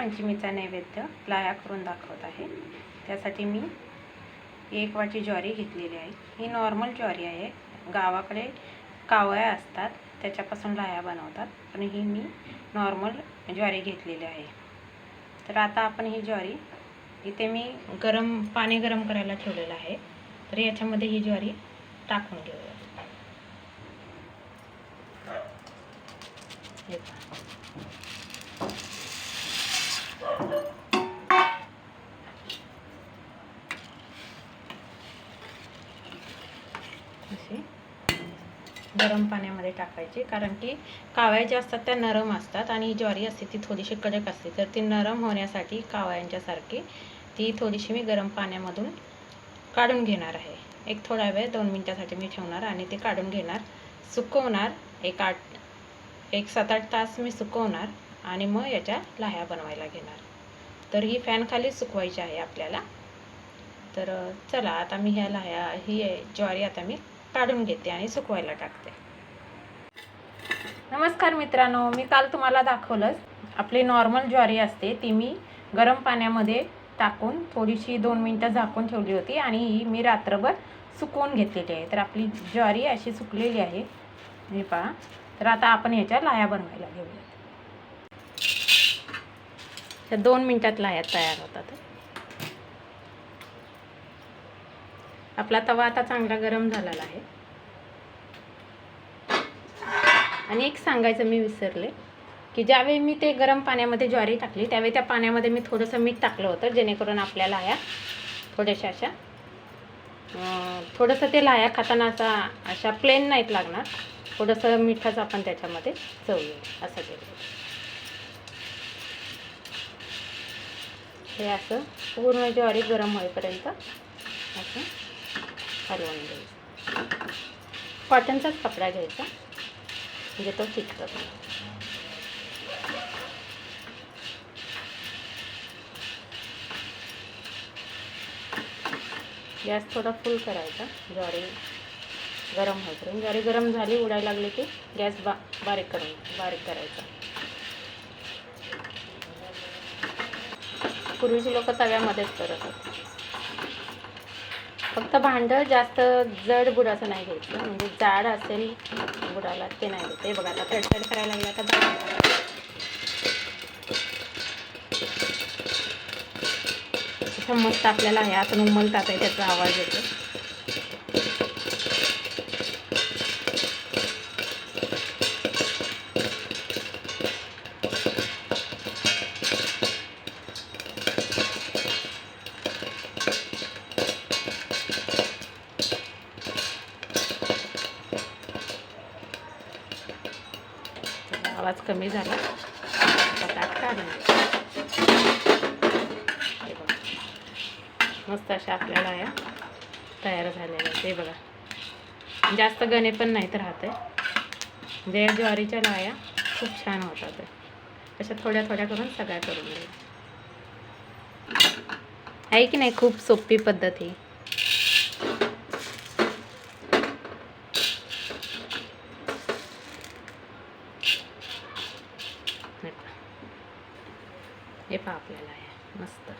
पंचमीचा नैवेद्य लाया करून दाखवत आहे. त्यासाठी मी एक वाटी ज्वारी घेतलेली आहे. ही नॉर्मल ज्वारी आहे. गावाकडे कावळ्या असतात त्याच्यापासून लाया बनवतात. पण ही मी नॉर्मल ज्वारी घेतलेली आहे. तर आता आपण ही ज्वारी इथे मी गरम पाणी गरम करायला ठेवलेलं आहे. तर याच्यामध्ये ही ज्वारी टाकून घेऊया हे पहा. अशी गरम पाण्यामध्ये टाकायची. कारण की कावळ्या ज्या असतात त्या नरम असतात आणि ही ज्वारी असते ती थोडीशी कडक असते. तर ती नरम होण्यासाठी कावळ्यांच्यासारखी ती थोडीशी मी गरम पाण्यामधून काढून घेणार आहे. एक थोडा वेळ दोन मिनटासाठी मी ठेवणार आणि ते काढून घेणार. सुकवणार एक आठ एक सात आठ तास मी सुकवणार आणि मग याच्या लाह्या बनवायला घेणार. तर ही फॅन खाली सुकवायची आहे आपल्याला. तर चला आता मी ह्या लाह्या ही ज्वारी आता मी काढून घेते आणि सुकवायला टाकते. नमस्कार मित्रांनो मी काल तुम्हाला दाखवलंच आपली नॉर्मल ज्वारी असते ती मी गरम पाण्यामध्ये टाकून थोडीशी दोन मिनटं झाकून ठेवली होती आणि ही मी रात्रभर सुकवून घेतलेली आहे. तर आपली ज्वारी अशी सुकलेली आहे. हे पहा. तर आता आपण ह्याच्या लाया बनवायला घेऊया त्या दोन मिनटात लाया तयार होतात. आपला तवा आता चांगला गरम झालेला आहे. आणि एक सांगायचं मी विसरले की ज्यावेळी मी ते गरम पाण्यामध्ये ज्वारी टाकली त्यावेळी त्या पाण्यामध्ये मी थोडंसं मीठ टाकलं होतं जेणेकरून आपल्या लाया थोड्याशा अशा थोडंसं ते लाया खाताना असा अशा प्लेन नाहीत लागणार. थोडंसं मिठाच आपण त्याच्यामध्ये चव येईल असं केलं हे असं पूर्ण ज्वारी गरम होईपर्यंत असं हलवून घ्यायचं. कॉटनचाच कपडा घ्यायचा. म्हणजे तो चिटकत गॅस थोडा फुल करायचा. ज्वारी गरम होईपर्यंत ज्वारी गरम झाली उडायला लागली की गॅस बा बारीक करून बारीक करायचा. पूर्वीची लोक तव्यामध्येच करत होते. फक्त भांडं जास्त जड बुडाचं नाही घ्यायचं. म्हणजे जाड असेल बुडाला ते नाही घ्यायचं. हे बघा आता तडतड करायला लागला तर भांड मस्त आपल्याला हे आतून उमलतात आहे त्याचा आवाज येतो. आवाज कमी झाला. बटाट काढून बघा. मस्त अशा आपल्याला या तयार झालेल्या आहेत. बघा. जास्त गणे पण नाहीत राहते. आहे या ज्वारीच्या लाया खूप छान होतात. अशा थोड्या थोड्या करून सगळ्या करून घ्या. आहे की नाही? खूप सोपी पद्धत ही. हे पहा आपल्याला आहे मस्त.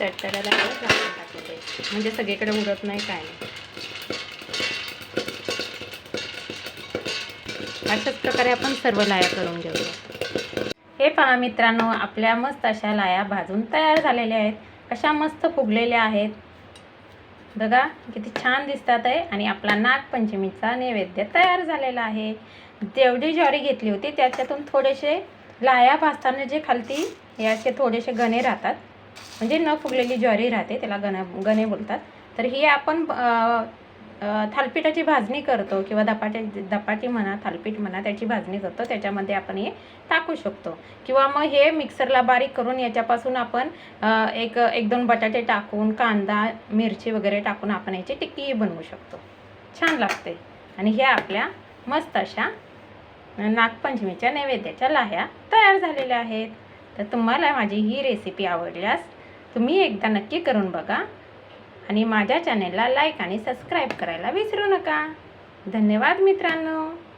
तडतडायला काय टाकलेलं आहे. म्हणजे सगळीकडे उडत नाही काय नाही. अशाच प्रकारे आपण सर्व लाया करून घेऊया. हे पहा मित्रांनो आपल्या मस्त अशा लाया भाजून तयार झालेल्या आहेत. अशा मस्त फुगलेल्या आहेत. बघा किती छान दिसतात आहे आणि आपला नागपंचमीचा नैवेद्य तयार झालेला आहे. जेवढी ज्वारी घेतली होती त्याच्यातून थोडेसे लाया भाजताना जे खालती हे असे थोडेसे गणे राहतात. म्हणजे न फुगलेली ज्वारी राहते त्याला गण गणे बोलतात. तर ही आपण थालपीठाची भाजणी करतो किंवा धपाट्या धपाटी म्हणा थालपीठ म्हणा त्याची भाजणी करतो. त्याच्यामध्ये आपण हे टाकू शकतो. किंवा मग हे मिक्सरला बारीक करून याच्यापासून आपण एक एक दोन बटाटे टाकून कांदा मिरची वगैरे टाकून आपण याची टिक्कीही बनवू शकतो. छान लागते. आणि ह्या आपल्या मस्त अशा नागपंचमीच्या नैवेद्याच्या लाह्या तयार झालेल्या आहेत. तर तुम्हाला माझी ही रेसिपी आवडल्यास तुम्ही एकदा नक्की करून बघा आणि माझ्या चॅनेलला लाईक आणि सबस्क्राईब करायला विसरू नका. धन्यवाद मित्रांनो.